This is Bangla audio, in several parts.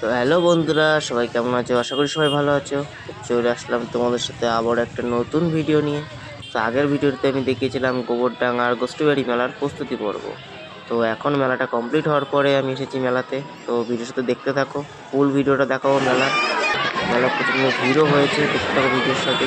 তো হ্যালো বন্ধুরা, সবাই কেমন আছো? আশা করি সবাই ভালো আছো। চলে আসলাম তোমাদের সাথে আবার একটা নতুন ভিডিও নিয়ে। তো আগের ভিডিওতে আমি দেখিয়েছিলাম গোবরডাঙ্গার গোষ্ঠীবাড়ি মেলার প্রস্তুতি পর্ব। তো এখন মেলাটা কমপ্লিট হওয়ার পরে আমি এসেছি মেলাতে। তো ভিডিওর সাথে দেখতে থাকো ফুল ভিডিওটা দেখাবো মেলা মেলা প্রচণ্ড ভিড়ও হয়েছে, দেখতে থাকো ভিডিওর সাথে।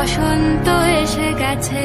বসন্ত এসে গেছে।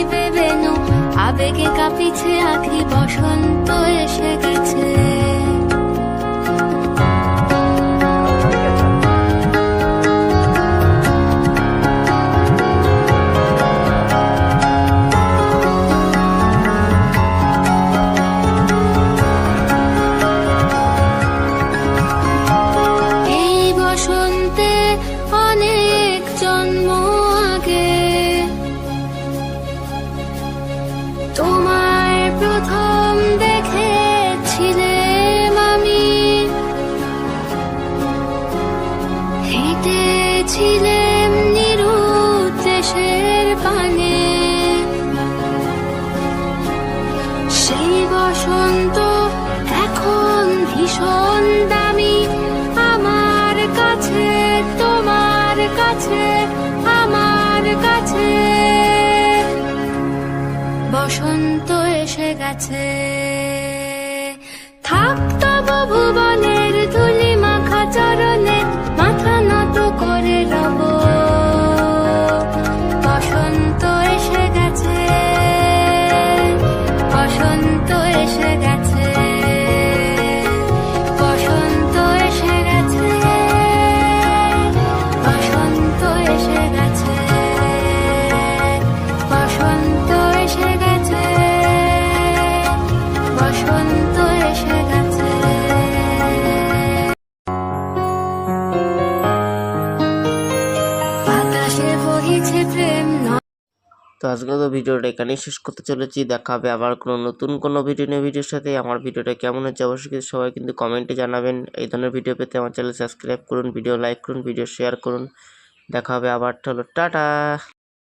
বাজিবে বেনু আবেগে কাঁপিছে আখি বসন্ত এসে গেছে। কাছে আমার কাছে। বসন্ত এসে গেছে। থাকতো ভুবনের তো আজকে তো ভিডিওটা এখানেই শেষ করতে চলেছি। দেখা হবে আবার কোনো নতুন কোনো ভিডিও নিয়ে ভিডিওর সাথে। আমার ভিডিওটা কেমন হচ্ছে অবশ্যই সবাই কিন্তু কমেন্টে জানাবেন। এই ধরনের ভিডিও পেতে আমার চ্যানেল সাবস্ক্রাইব করুন, ভিডিও লাইক করুন, ভিডিও শেয়ার করুন। দেখা হবে আবার হলো টাটা।